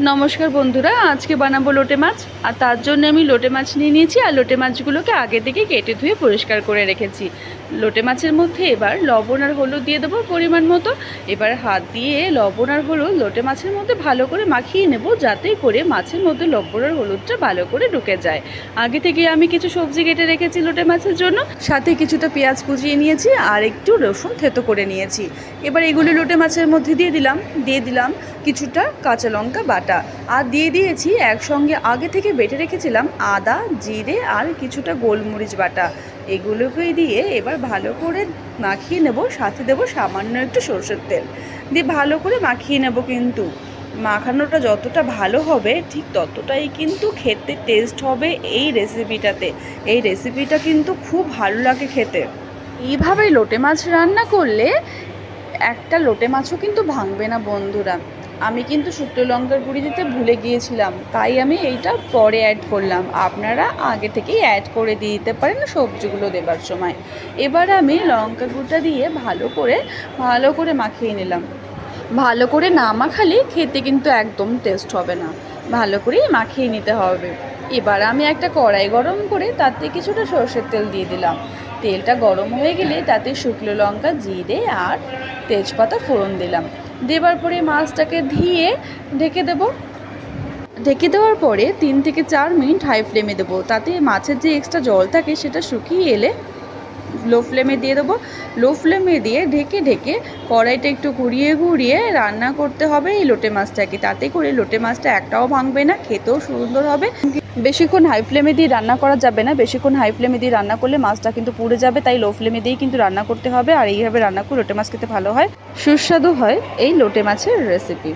নমস্কার বন্ধুরা, আজকে বানাবো লোটে মাছ। আর তার জন্য আমি লোটে মাছ নিয়ে নিয়েছি, আর লোটে মাছগুলোকে আগে থেকে কেটে ধুয়ে পরিষ্কার করে রেখেছি। লোটে মাছের মধ্যে এবার লবণ আর হলুদ দিয়ে দেবো পরিমাণ মতো। এবার হাত দিয়ে লবণ আর হলুদ লোটে মাছের মধ্যে ভালো করে মাখিয়ে নেব, যাতে করে মাছের মধ্যে লবণ আর হলুদটা ভালো করে ঢুকে যায়। আগে থেকে আমি কিছু সবজি কেটে রেখেছি লোটে মাছের জন্য। সাথে কিছুটা পেঁয়াজ কুচিয়ে নিয়েছি, আর একটু রসুন থেতো করে নিয়েছি। এবার এগুলো লোটে মাছের মধ্যে দিয়ে দিলাম দিয়ে দিলাম। কিছুটা কাঁচা লঙ্কা বাটা। আর দিয়ে দিয়েছি একসঙ্গে আগে থেকে বেটে রেখেছিলাম আদা, জিরে আর কিছুটা গোলমরিচ বাটা। এগুলোকে দিয়ে এবার ভালো করে মাখিয়ে নেব, সাথে দেবো সামান্য একটু সরষের তেল। দিয়ে ভালো করে মাখিয়ে নেব কিন্তু। মাখানোটা যতটা ভালো হবে ঠিক ততটাই কিন্তু খেতে টেস্ট হবে এই রেসিপিটাতে এই রেসিপিটা কিন্তু খুব ভালো লাগে খেতে। এইভাবে লোটে মাছ রান্না করলে একটা লোটে মাছও কিন্তু ভাঙবে না বন্ধুরা। আমি কিন্তু শুক্তো লঙ্কার গুঁড়ি দিতে ভুলে গিয়েছিলাম। তাই আমি এইটা পরে অ্যাড করলাম। আপনারা আগে থেকেই অ্যাড করে দিয়ে দিতে পারেন সবজিগুলো দেবার সময়। এবার আমি লঙ্কা গুঁড়টা দিয়ে ভালো করে ভালো করে মাখিয়ে নিলাম। ভালো করে না মাখালে খেতে কিন্তু একদম টেস্ট হবে না। ভালো করেই মাখিয়ে নিতে হবে। এবার আমি একটা কড়াই গরম করে তাতে কিছুটা সর্ষের তেল দিয়ে দিলাম। তেলটা গরম হয়ে গেলে তাতে শুকনো লঙ্কা, জিরে আর তেজপাতা ফোড়ন দিলাম। দেবার পরে মাছটাকে ধুয়ে ঢেকে দেবো। ঢেকে দেওয়ার পরে তিন থেকে চার মিনিট হাই ফ্লেমে দেবো। তাতে মাছের যে এক্সট্রা জল থাকে সেটা শুকিয়ে এলে লো ফ্লেমে দিয়ে দেবো। লো ফ্লেমে দিয়ে ঢেকে ঢেকে কড়াইটা একটু ঘুরিয়ে ঘুরিয়ে রান্না করতে হবে এই লোটে মাছটাকে। তাতে করে লোটে মাছটা একটাও ভাঙবে না, খেতেও সুন্দর হবে। বেশিক্ষণ হাই ফ্লেমে দিয়ে রান্না করা যাবে না, বেশিক্ষণ হাই ফ্লেমে দিয়ে রান্না করলে মাছটা কিন্তু পুড়ে যাবে, তাই লো ফ্লেমে দিয়েই কিন্তু রান্না করতে হবে। আর এইভাবে রান্না করে লোটে মাছ খেতে ভালো হয়। সুস্বাদু হয় এই লোটে মাছের রেসিপি